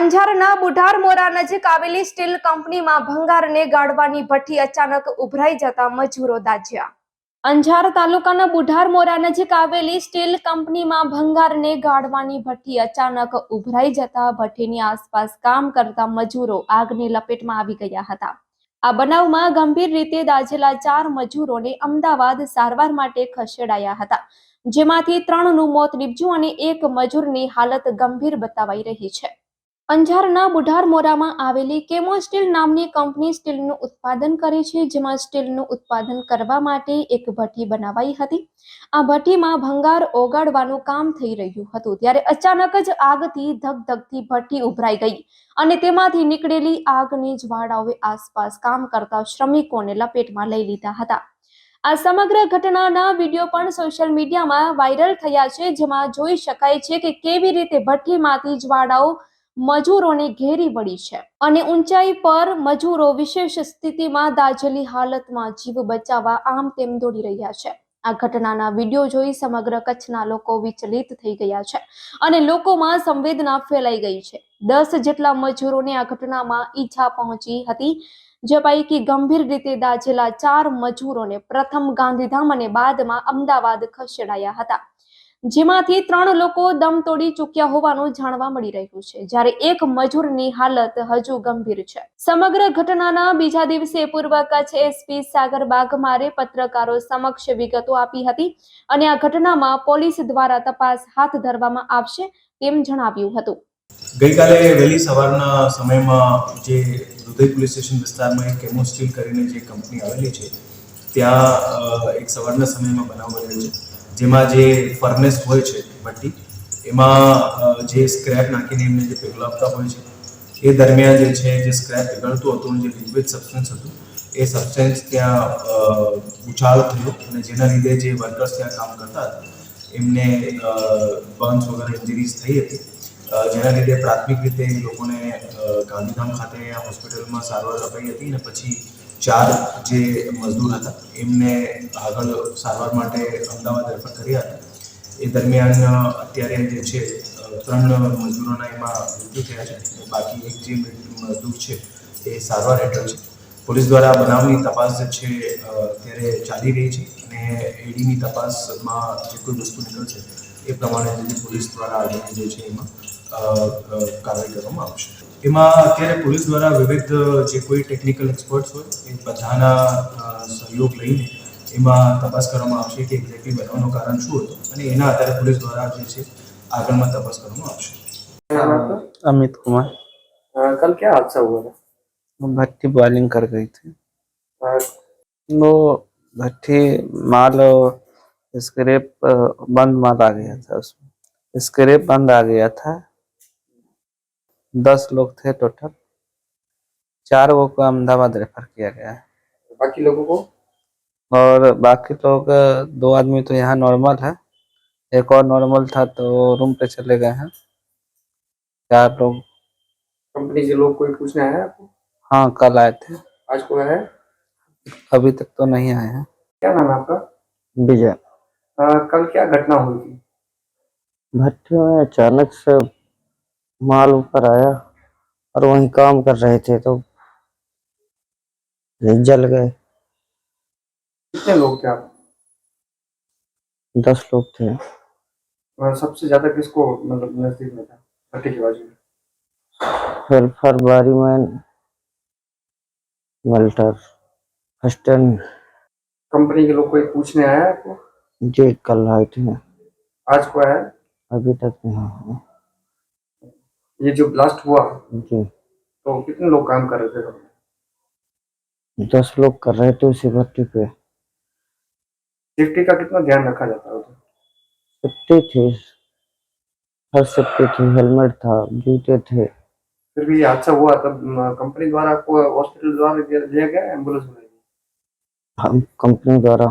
અંજારના બુઢાર મોરા નજીક આવેલી સ્ટીલ કંપનીમાં ભંગારને ગાળવાની ભઠ્ઠી અચાનક ઉભરાઈ જતા મજૂરો દાઝ્યા અંજાર તાલુકાના બુઢાર મોરા નજીક આવેલી સ્ટીલ કંપનીમાં ભંગારને ગાળવાની ભઠ્ઠી અચાનક ઉભરાઈ જતા ભઠ્ઠીની આસપાસ કામ કરતા મજૂરો આગની લપેટમાં આવી ગયા હતા. આ બનાવમાં ગંભીર રીતે દાઝેલા ચાર મજૂરોને અમદાવાદ સારવાર માટે ખસેડાયા હતા, જેમાંથી ત્રણનું મોત નીપજ્યું અને એક મજૂરની હાલત ગંભીર બતાવાઈ રહી છે. અંજારના બુઢાર મોરામાં આવેલી કેમો સ્ટીલ નામની કંપની સ્ટીલનું ઉત્પાદન કરે છે, જેમાં સ્ટીલનું ઉત્પાદન કરવા માટે એક ભઠ્ઠી બનાવાઈ હતી. આ ભઠ્ઠીમાં ભંગાર ઓગાળવાનું કામ થઈ રહ્યું હતું, ત્યારે અચાનક જ આગથી ધગધગતી ભઠ્ઠી ઉભરાઈ ગઈ અને તેમાંથી નીકળેલી આગની જ્વાળાઓએ આસપાસ કામ કરતા શ્રમિકોને લપેટમાં લઈ લીધા હતા. આ સમગ્ર ઘટનાના વીડિયો પણ સોશિયલ મીડિયામાં વાયરલ થયા છે, જેમાં જોઈ શકાય છે કે કેવી રીતે ભઠ્ઠીમાંથી જ્વાળાઓ મજૂરોને ઘેરી વળી છે અને ઊંચાઈ પર મજૂરો વિશેષ સ્થિતિમાં દાઝેલી હાલતમાં જીવ બચાવવા આમ તેમ દોડી રહ્યા છે. આ ઘટનાના વીડિયો જોઈ સમગ્ર કચ્છના લોકો વિચલિત થઈ ગયા છે અને લોકોમાં સંવેદના ફેલાઈ ગઈ છે. દસ જેટલા મજૂરોને આ ઘટનામાં ઈજા પહોંચી હતી, જે પૈકી ગંભીર રીતે દાઝેલા ચાર મજૂરોને પ્રથમ ગાંધીધામ અને બાદમાં અમદાવાદ ખસેડાયા હતા. જેમાંથી ત્રણ લોકો દમ તોડી ચૂક્યા હોવાનું જાણવા મળી રહ્યું છે. જ્યારે એક મજૂરની હાલત હજુ ગંભીર છે. સમગ્ર ઘટનાના બીજા દિવસે પૂર્વ કચ્છ એસપી સાગર બાગમારે પત્રકારો સમક્ષ વિગતો આપી હતી અને આ ઘટનામાં પોલીસ દ્વારા તપાસ હાથ ધરવામાં આવશે તેમ જણાવ્યું હતું. ગઈકાલે વહેલી સવારના સમયમાં જે હૃદય પોલીસ સ્ટેશન વિસ્તારમાં એક કેમોસ્ટીલ કરીને જે કંપની આવેલી છે, ત્યાં એક સવારના સમયમાં બનાવ બનેલો છે. જેમાં જે ફર્નેસ હોય છે ભઠ્ઠી એમાં જે સ્ક્રેપ નાખીને એમને જે પીગળાવતા હોય છે, એ દરમિયાન જે છે, જે સ્ક્રેપ પીગળતું હતું જે લિક્વિડ સબસ્ટન્સ હતું, એ સબસ્ટન્સ ત્યાં ઉછાળો થયો અને જેના લીધે જે વર્કર્સ ત્યાં કામ કરતા હતા, એમને બર્ન્સ વગેરે ઇન્જરીઝ થઈ હતી. જેના લીધે પ્રાથમિક રીતે એ લોકોને ગાંધીધામ ખાતે હોસ્પિટલમાં સારવાર અપાઈ હતી અને પછી ચાર જે મજદૂર હતા, એમને આગળ સારવાર માટે અમદાવાદ રેફર કર્યા હતા. એ દરમિયાન અત્યારે જે છે, ત્રણ મજદૂરોના એમાં મૃત્યુ થયા છે. બાકી એક જે મજદૂર છે, એ સારવાર હેઠળ છે. પોલીસ દ્વારા બનાવની તપાસ જે છે અત્યારે ચાલી રહી છે અને એડીની તપાસમાં જે કોઈ વસ્તુ નીકળશે એ પ્રમાણે પોલીસ દ્વારા આગળની જે છે એમાં કાર્યવાહી કરવામાં આવશે. એમાં અત્યારે પોલીસ દ્વારા વિવિધ જે કોઈ ટેકનિકલ એક્સપર્ટ્સ હોય એ બધાના અ, સહયોગ લઈને એમાં તપાસ કરવામાં આવશે કે એક્ઝેક્ટલી બનવાનું કારણ શું હતું અને એના આધારે પોલીસ દ્વારા જે છે આગળમાં તપાસ કરવામાં આવશે नाम आपका? अमित कुमार अ, कल क्या हादसा हुआ था वो भट्टी बॉलिंग कर गई थी अ, वो भट्टी माल स्क्रेप बंद माल आ गया था उसमें स्क्रेप बंद आ गया था दस लोग थे टोटल। चार वो को अहमदाबाद रेफर किया गया। है बाकी लोगों को? और बाकी लोग दो आदमी तो यहाँ नॉर्मल है। एक और नॉर्मल था तो रूम पे चले गए हैं। चार लोग। कंपनी के लोग कोई पूछने आया आपको? हाँ कल आए थे। आज को है? अभी तक तो नहीं आए हैं। क्या नाम है आपका? विजय। कल क्या घटना हुई थी? भट्टी में अचानक से माल ऊपर आया और वहीं काम कर रहे थे तो जल गए। कितने लोग थे आप? दस लोग थे। सबसे ज़्यादा किसको मतलब नज़दीक में था? भट्टी के बाजू में। फिर फरवरी में मल्टर हस्टन। कंपनी के लोग कोई पूछने आया आपको? जी कल आए थे। आज को आया? अभी तक नहीं। ये जो ब्लास्ट हुआ जी। तो कितने लोग काम कर रहे थे? कंपनी दस लोग कर रहे थे उसी भट्टी पे। सेफ्टी का कितना ध्यान रखा जाता है उधर? सेफ्टी थी। हर सेफ्टी थी हेलमेट था जूते थे। फिर भी हादसा हुआ तब कंपनी द्वारा आपको हॉस्पिटल द्वारा लिया गया एंबुलेंस? हम कंपनी द्वारा।